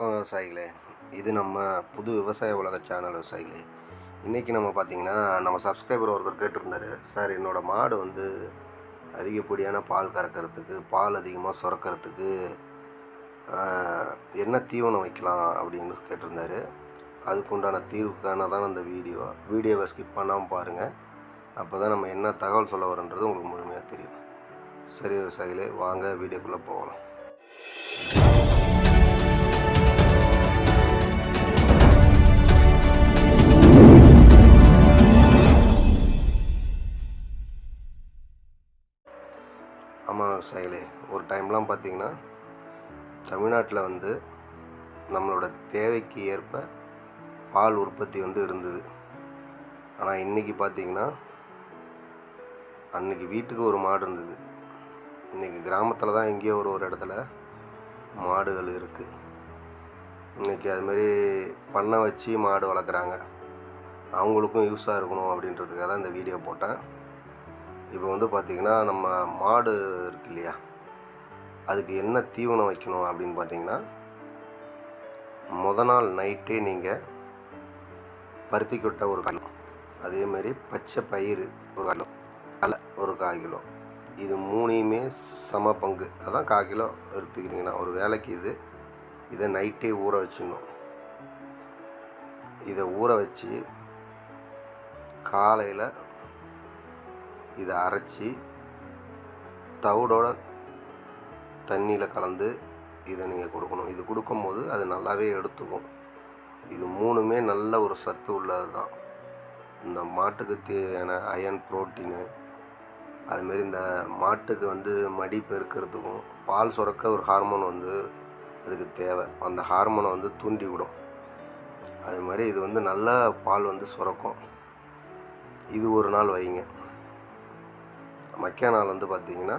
வணக்கம் விவசாயிகளே. இது நம்ம புது விவசாய உலக சேனல் விவசாயிகளே. இன்றைக்கி நம்ம பார்த்திங்கன்னா நம்ம சப்ஸ்கிரைபர் ஒருத்தர் கேட்டிருந்தாரு. சார் என்னோடய மாடு வந்து அதிகப்படியான பால் கறக்கிறதுக்கு பால் அதிகமாக சுரக்கிறதுக்கு என்ன தீவனம் வைக்கலாம் அப்படின்னு கேட்டிருந்தாரு. அதுக்கு உண்டான தீர்வுக்கான தான் அந்த வீடியோ. வீடியோவை ஸ்கிப் பண்ணாமல் பாருங்கள் அப்போ தான் நம்ம என்ன தகவல் சொல்ல வரோன்றது உங்களுக்கு முழுமையாக தெரியும். சரி விவசாயிகளே வாங்க வீடியோக்குள்ளே போகலாம். ஆமாம் விவசாயிகளே ஒரு டைம்லாம் பார்த்திங்கன்னா தமிழ்நாட்டில் வந்து நம்மளோட தேவைக்கு ஏற்ப பால் உற்பத்தி வந்து இருந்தது. ஆனால் இன்றைக்கி பார்த்தீங்கன்னா அன்னைக்கு வீட்டுக்கு ஒரு மாடு இருந்தது. இன்றைக்கி கிராமத்தில் தான் எங்கேயோ ஒரு ஒரு இடத்துல மாடுகள் இருக்குது இன்றைக்கி அதுமாரி பண்ணை வச்சு மாடு வளர்க்குறாங்க. அவங்களுக்கும் யூஸாக இருக்கணும் அப்படின்றதுக்காக தான் இந்த வீடியோ போட்டேன். இப்போ வந்து பார்த்திங்கன்னா நம்ம மாடு இருக்கு இல்லையா அதுக்கு என்ன தீவனம் வைக்கணும் அப்படின்னு பார்த்தீங்கன்னா முத நாள் நைட்டே நீங்கள் பருத்தி கொட்டை ஒரு கிலோ அதேமாரி பச்சை பயிறு ஒரு கிலோ அலை ஒரு கால் கிலோ. இது மூணையுமே சம பங்கு. அதான் கால் கிலோ எடுத்துக்கிறீங்கன்னா ஒரு வேலைக்கு இது இதை நைட்டே ஊற வச்சிடணும். இதை ஊற வச்சு காலையில் இதை அரைச்சி தவிடோட தண்ணியில் கலந்து இதை நீங்கள் கொடுக்கணும். இது கொடுக்கும்போது அது நல்லாவே எடுத்துக்கும். இது மூணுமே நல்ல ஒரு சத்து உள்ளது தான் இந்த மாட்டுக்கு தேவையான அயன் புரோட்டீனு அதுமாரி இந்த மாட்டுக்கு வந்து மடி பெருக்கிறதுக்கும் பால் சுரக்க ஒரு ஹார்மோன் வந்து அதுக்கு தேவை. அந்த ஹார்மோனை வந்து தூண்டி விடும் அது மாதிரி இது வந்து நல்ல பால் வந்து சுரக்கும். இது ஒரு நாள் வைங்க. மக்கிய நாள் வந்து பார்த்தீங்கன்னா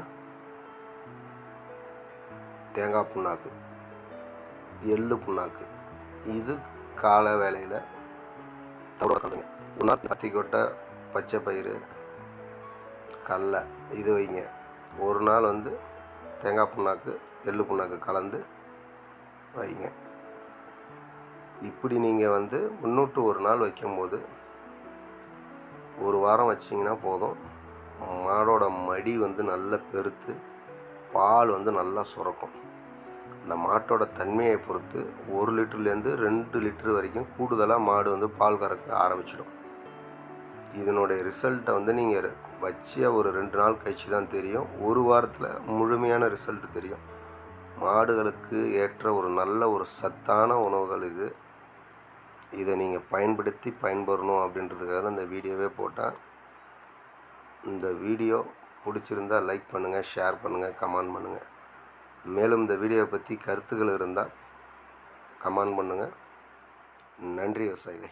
தேங்காய் புண்ணாக்கு எள்ளு புண்ணாக்கு. இது காலை வேலையில் தவிர கலந்துங்க பத்தி கொட்டை பச்சை பயிறு கடலை இது வைங்க. ஒரு நாள் வந்து தேங்காய் புண்ணாக்கு எள்ளு புண்ணாக்கு கலந்து வைங்க. இப்படி நீங்கள் வந்து முன்னூட்டு ஒரு நாள் வைக்கும்போது ஒரு வாரம் வச்சிங்கன்னா போதும். மாடோட மடி வந்து நல்லா பெருத்து பால் வந்து நல்லா சுரக்கும். அந்த மாட்டோட தன்மையை பொறுத்து ஒரு லிட்டர்லேருந்து ரெண்டு லிட்டர் வரைக்கும் கூடுதலாக மாடு வந்து பால் கறக்க ஆரம்பிச்சிடும். இதனுடைய ரிசல்ட்டை வந்து நீங்கள் வச்சு ஒரு ரெண்டு நாள் கழிச்சு தான் தெரியும். ஒரு வாரத்தில் முழுமையான ரிசல்ட் தெரியும். மாடுகளுக்கு ஏற்ற ஒரு நல்ல ஒரு சத்தான உணவுகள் இது. இதை நீங்கள் பயன்படுத்தி பயன்பெறணும் அப்படின்றதுக்காக தான் இந்த வீடியோவே போட்டேன். இந்த வீடியோ பிடிச்சிருந்தா லைக் பண்ணுங்கள் ஷேர் பண்ணுங்கள் கமெண்ட் பண்ணுங்கள் மேலும் இந்த வீடியோவை பற்றி கருத்துக்கள் இருந்தால் கமெண்ட் பண்ணுங்கள் நன்றி விவசாயிகளே